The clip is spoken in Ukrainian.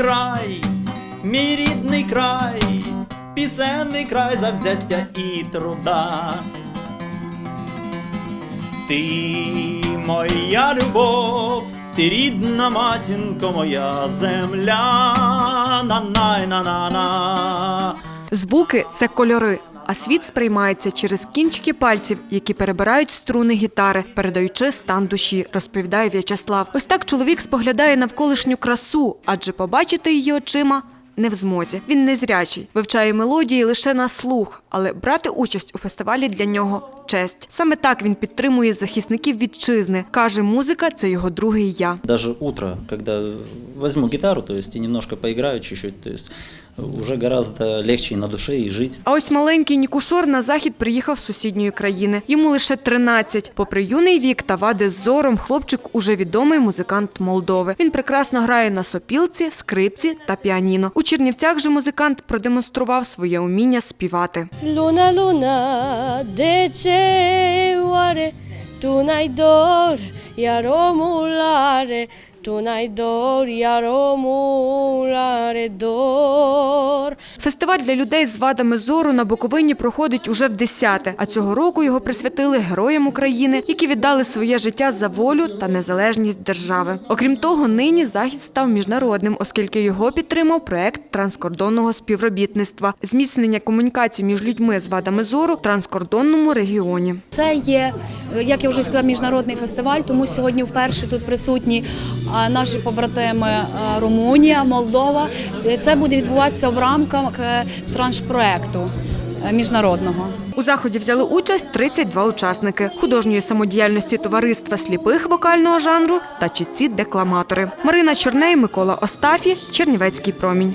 край, мій рідний край, пісенний край завзяття і труда. Ти моя любов, ти рідна матінко, моя земля. На-най, на-на-на. Звуки це кольори. А світ сприймається через кінчики пальців, які перебирають струни гітари, передаючи стан душі, розповідає В'ячеслав. Ось так чоловік споглядає навколишню красу, адже побачити її очима не в змозі. Він незрячий, вивчає мелодії лише на слух, але брати участь у фестивалі для нього честь. Саме так він підтримує захисників вітчизни. каже, музика це його другий я. Даже утро, когда возьму гитару, то есть и немножко поиграю чуть-чуть, то есть уже гораздо легче и на душе, и жить. А ось маленький Нікушор на захід приїхав з сусідньої країни. Йому лише 13. Попри юний вік та вади з зором, хлопчик уже відомий музикант Молдови. Він прекрасно грає на сопілці, скрипці та піаніно. У Чернівцях же музикант продемонстрував своє уміння співати. Luna, luna, de ce oare tu n-ai dor, iar dor. Фестиваль для людей з вадами зору на Буковині проходить уже в десяте, а цього року його присвятили героям України, які віддали своє життя за волю та незалежність держави. Окрім того, нині захід став міжнародним, оскільки його підтримав проект транскордонного співробітництва, зміцнення комунікацій між людьми з вадами зору в транскордонному регіоні. Це є, як я вже сказала, міжнародний фестиваль, тому сьогодні вперше тут присутні наші побратими а, Румунія, Молдова. Е, Це буде відбуватися в рамках е, траншпроекту е, міжнародного. У заході взяли участь 32 учасники художньої самодіяльності товариства сліпих вокального жанру та чітці декламатори. Марина Чорней, Микола Остафі, Чернівецький промінь.